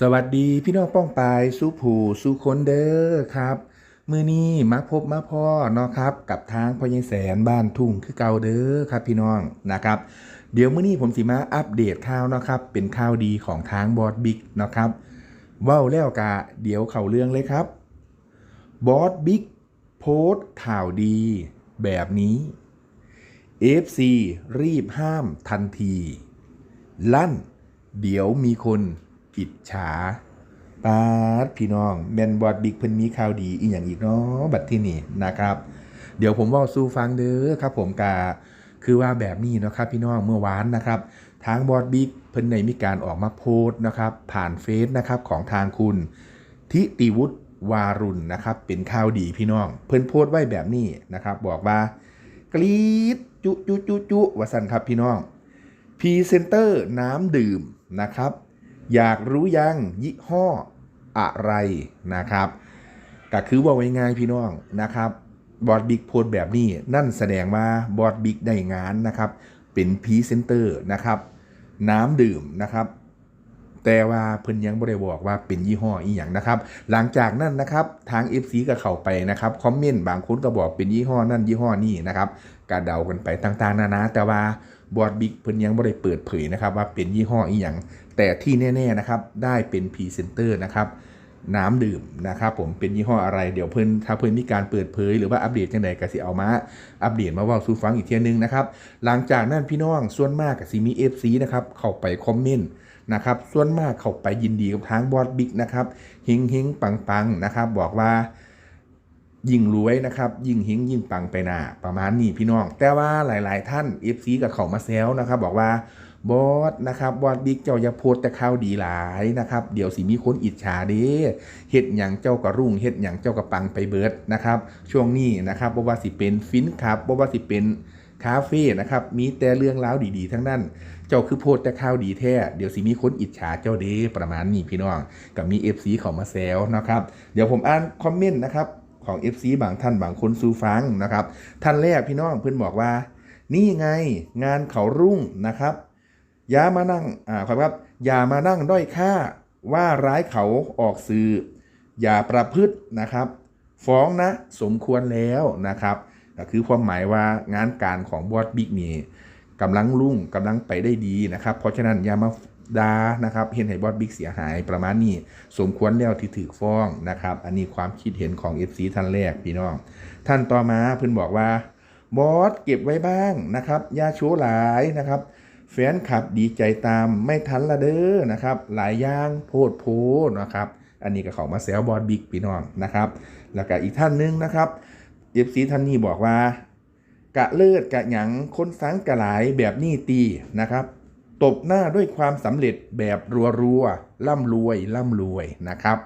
สวัสดีพี่น้องป้องปายสู้ผูสู้คนเด้อครับมือนี้มาพบมาพ่อเนาะครับ กับทางพอยังแสนบ้านทุ่งคือเก่าเด้อครับพี่น้องนะครับ เดี๋ยวมื้อนี้ผมสิมาอัปเดตข่าวเนาะครับ เป็นข่าวดีของทางบอสบิ๊กเนาะครับว้าแล้วกะเดี๋ยวเข้าเรื่องเลยครับบอสบิ๊กโพสข่าวดีแบบนี้ FC รีบห้ามทันที ลั่น เดี๋ยวมีคน อิจฉาปาดพี่น้องแมนบอดบิ๊กเพิ่นมีข่าวดีอีกอย่างอีกเนาะบัดที่นี่นะครับ เดี๋ยวผมว่าสู่ฟังเด้อครับ ผมกาคือว่าแบบนี้นะครับพี่น้องเมื่อวานนะครับ ทางบอดบิ๊กเพิ่นได้มีการออกมาโพสต์นะครับ ผ่านเฟซนะครับของทางคุณ ทิติวุฒิวารุณนะครับ เป็นข่าวดีพี่น้อง เพิ่นโพสต์ไว้แบบนี้นะครับ บอกว่ากรี๊ดจุจุจุจุวสันครับพี่น้องพรีเซนเตอร์น้ำดื่มนะครับ อยากรู้ยังยี่ห้ออะไรนะครับก็คือว่าง่ายๆพี่น้องนะครับบอดบิ๊กโพสแบบนี้นั่นแสดงว่าบอดบิ๊กได้งานนะครับ เป็นพรีเซนเตอร์นะครับ น้ำดื่มนะครับ แต่ว่าเพิ่นยังบ่ได้บอกว่าเป็นยี่ห้ออีหยังนะครับ หลังจากนั้นนะครับทาง FC ก็เข้าไปนะครับคอมเมนต์บางคนก็บอกเป็นยี่ห้อนั่นยี่ห้อนี่นะครับก็เดากันไปต่างๆนานาแต่ว่า บอดบิ๊กเพิ่นยังบ่ได้เปิดเผยนะครับว่าเป็นยี่ห้ออีหยังแต่ที่แน่ๆนะครับได้เป็นพรีเซนเตอร์นะครับน้ำดื่มนะครับผมเป็นยี่ห้ออะไรเดี๋ยวเพิ่นถ้าเพิ่นมีการเปิดเผยหรือว่าอัปเดตจังใดก็สิเอามาอัปเดตมาว่าสู่ฟังอีกเทียนึงนะครับหลังจากนั้นพี่น้องส่วนมากก็สิมี FC นะครับเข้าไปคอมเมนต์นะครับส่วนมากเขาไปยินดีกับทางบอสบิ๊กนะครับเฮงเฮงปังปังนะครับบอกว่า ยิ่งรวยนะครับ ยิ่งเฮงยิ่งปังไปหนาประมาณนี้พี่น้อง แต่ว่าหลายๆ ท่าน FC กับเขามาแซวนะครับบอกว่าบอสนะครับบอสบิ๊กเจ้าอย่าโพสแต่ข่าวดีหลายนะครับ เดี๋ยวสิมีคนอิจฉาเด้เฮ็ดหยังเจ้ากระรุ่งเฮ็ดหยังเจ้ากระปังไปเบิดนะครับ ช่วงนี้นะครับบ่ว่าสิเป็นฟินครับบ่ว่าสิเป็นคาเฟ่นะครับ มีแต่เรื่องราวดีๆ ทั้งนั้น เจ้าคือโพดแต่ข้าวดีแท้ เดี๋ยวสิมีคนอิจฉาเจ้าเด้ประมาณนี้พี่น้อง กับมี FC เขามาแซวนะครับ เดี๋ยวผมอ่านคอมเมนต์นะครับ ของ FC บางท่านบางคนสู่ฟังนะครับ ท่านแรกพี่น้องเพื่อนบอกว่า นี่ไงงานเขารุ่งนะครับอย่ามานั่งอ่าครับครับอย่ามานั่งด้อยค่าว่าร้ายเขาออกสื่อ อย่าประพฤตินะครับ ฟ้องนะสมควรแล้วนะครับก็คือความหมายว่างานการของบอสบิ๊กนี่กำลังรุ่งกำลังไปได้ดีนะครับ เพราะฉะนั้นอย่ามา ดานะครับเห็นให้บอสบิ๊กเสียหายประมาณนี้ สมควรแล้วที่ถือฟ้องนะครับ อันนี้ความคิดเห็นของ FC ท่านแรกพี่น้อง ท่านต่อมาเพิ่นบอกว่าบอสเก็บไว้บ้างนะครับยาชว์หลายนะครับแฟนคลับดีใจตามไม่ทันละเด้อนะครับ หลายอย่างโพดโพนะครับ อันนี้ก็เขามาแซวบอสบิ๊กพี่น้องนะครับ แล้วก็อีกท่านหนึงนะครับ FC ท่านนี้บอกว่า กะเลิศกะหยังคนสังกะหลายแบบนี้ตีนะครับ ตบหน้าด้วยความสำเร็จแบบรัวๆร่ำรวยร่ำรวยนะครับ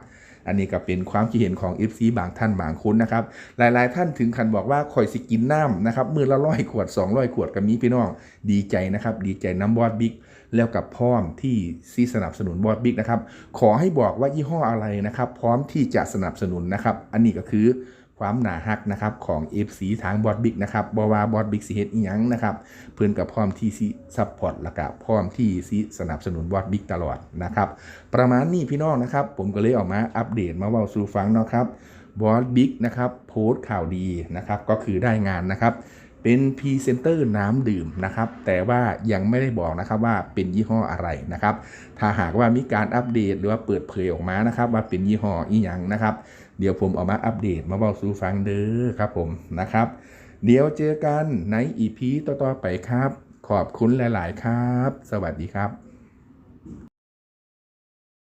อันนี้ก็เป็นความคิดเห็นของ FC บางท่านบางคนนะครับ หลายๆ ท่านถึงขันบอกว่าคอยสกินน้ำนะครับมือละร้อยขวด 200 ขวดกับมีพี่น้องดีใจนะครับ ดีใจน้ำบอสบิ๊กแล้วกับพร้อมที่ซีสนับสนุนบอสบิ๊กนะครับ ขอให้บอกว่ายี่ห้ออะไรนะครับ พร้อมที่จะสนับสนุนนะครับ อันนี้ก็คือ ความหนาฮักนะครับของ FC ทางบอดบิ๊กนะครับบว่าบอดบิ๊กสิเฮ็ดอีหยังนะครับเพื่อนกับพร้อมที่ซีซัพพอร์ตแล้วก็พร้อมที่ซีสนับสนุนบอดบิ๊กตลอดนะครับประมาณนี้พี่น้องนะครับ ผมก็เลยออกมาอัปเดตมาเว้าสู่ฟังเนาะครับบอดบิ๊กนะครับโพสต์ข่าวดีนะครับก็คือได้งานนะครับ เป็นพรีเซนเตอร์น้ำดื่มนะครับ แต่ว่ายังไม่ได้บอกนะครับว่าเป็นยี่ห้ออะไรนะครับ ถ้าหากว่ามีการอัปเดตหรือว่าเปิดเผยออกมานะครับ ว่าเป็นยี่ห้ออีหยังนะครับ เดี๋ยวผมเอามาอัปเดตมาบอกสู่ฟังเด้อครับผมนะครับ เดี๋ยวเจอกันในอีพีต่อๆไปครับ ขอบคุณหลาย ๆ ครับ สวัสดีครับ